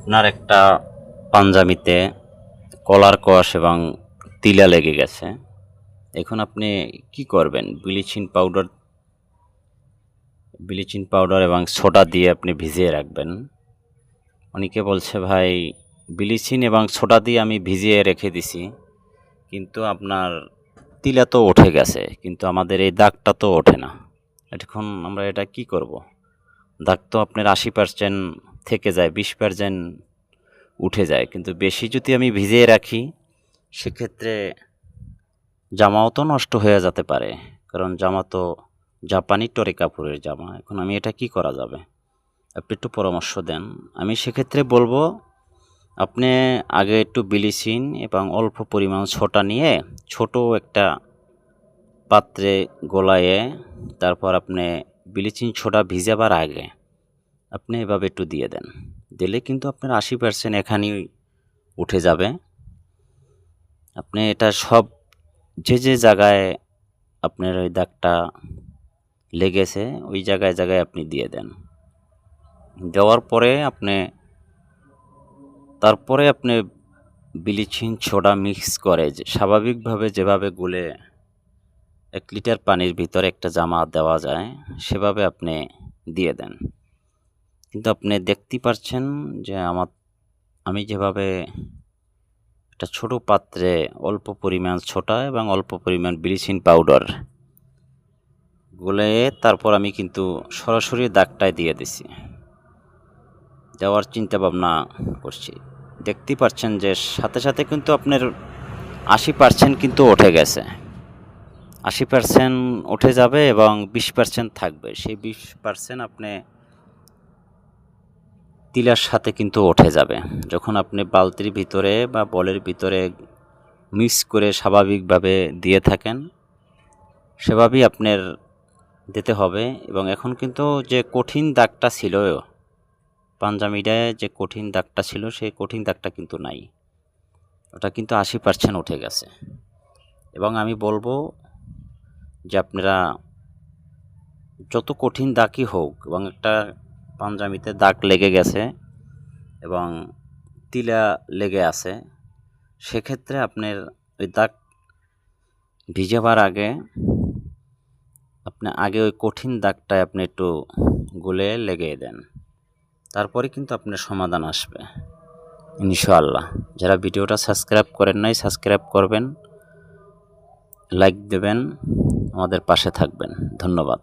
আপনার একটা পাঞ্জাবিতে কলার কষ এবং তিলা লেগে গেছে। এখন আপনি কি করবেন? ব্লিচিং পাউডার ব্লিচিং পাউডার এবং সোডা দিয়ে আপনি ভিজিয়ে রাখবেন। অনেকে বলছে, ভাই, ব্লিচিং এবং সোডা দিয়ে আমি ভিজিয়ে রেখে দিছি, কিন্তু আপনার তিলা তো উঠে গেছে, কিন্তু আমাদের এই দাগটা তো ওঠে না। এখন আমরা এটা কি করব? দাগ তো আপনার আশি পার্সেন্ট থেকে যায়, বিশ পার্সেন্ট উঠে যায়। কিন্তু বেশি যদি আমি ভিজিয়ে রাখি, সেক্ষেত্রে জামাও তো নষ্ট হয়ে যেতে পারে। কারণ জামা তো জাপানি টরে কাপড়ের জামা। এখন আমি এটা কি করা যাবে? আপনি একটু পরামর্শ দেন। আমি সেক্ষেত্রে বলব, আপনি আগে একটু বিলিসিন এবং অল্প পরিমাণ ছোটা নিয়ে ছোট একটা পাত্রে গোলায়ে তারপর আপনি ব্লিচিং ছোটা ভিজাবার আগে আপনি এভাবে একটু দিয়ে দেন। দিলে কিন্তু আপনার আশি পার্সেন্ট এখানেই উঠে যাবে। আপনি এটা সব, যে যে জায়গায় আপনার ওই দাগটা লেগেছে, ওই জায়গায় জায়গায় আপনি দিয়ে দেন। দেওয়ার পরে আপনি, তারপরে আপনি ব্লিচিং ছোডা মিক্স করে স্বাভাবিকভাবে যেভাবে গুলে এক লিটার পানির ভিতরে একটা জামা দেওয়া যায়, সেভাবে আপনি দিয়ে দেন। কিন্তু আপনি দেখতেই পারছেন যে আমার, আমি যেভাবে একটা ছোট পাত্রে অল্প পরিমাণ ছোটা এবং অল্প পরিমাণ ব্লিচিং পাউডার গুলে তারপর আমি কিন্তু সরাসরি দাগটায় দিয়ে দিছি। দেওয়ার চিন্তা ভাবনা করছি। দেখতেই পাচ্ছেন যে সাথে সাথে কিন্তু আপনার আশি পার্সেন্ট কিন্তু উঠে গেছে। আশি পার্সেন্ট উঠে যাবে এবং বিশ পার্সেন্ট থাকবে। সেই বিশ পার্সেন্ট আপনি তিলার সাথে কিন্তু উঠে যাবে। যখন আপনি বালতির ভিতরে বা বলের ভিতরে মিক্স করে স্বাভাবিকভাবে দিয়ে থাকেন, সেভাবেই আপনার দিতে হবে। এবং এখন কিন্তু যে কঠিন দাগটা ছিল, পাঞ্জাবিটায় যে কঠিন দাগটা ছিল, সেই কঠিন দাগটা কিন্তু নাই। ওটা কিন্তু আশি পার্সেন্ট উঠে গেছে। এবং আমি বলব যে আপনারা যত কঠিন দাগই হোক, এবং একটা পাঞ্জাবিতে দাগ লেগে গেছে এবং তিলা লেগে আছে, সেক্ষেত্রে আপনার ওই দাগ ভিজাবার আগে আপনি আগে ওই কঠিন দাগটায় আপনি একটু গুলে লেগে দেন। তারপরে কিন্তু আপনার সমাধান আসবে, ইনশাআল্লাহ। যারা ভিডিওটা সাবস্ক্রাইব করেন নাই, সাবস্ক্রাইব করবেন, লাইক দেবেন, আমাদের পাশে থাকবেন। ধন্যবাদ।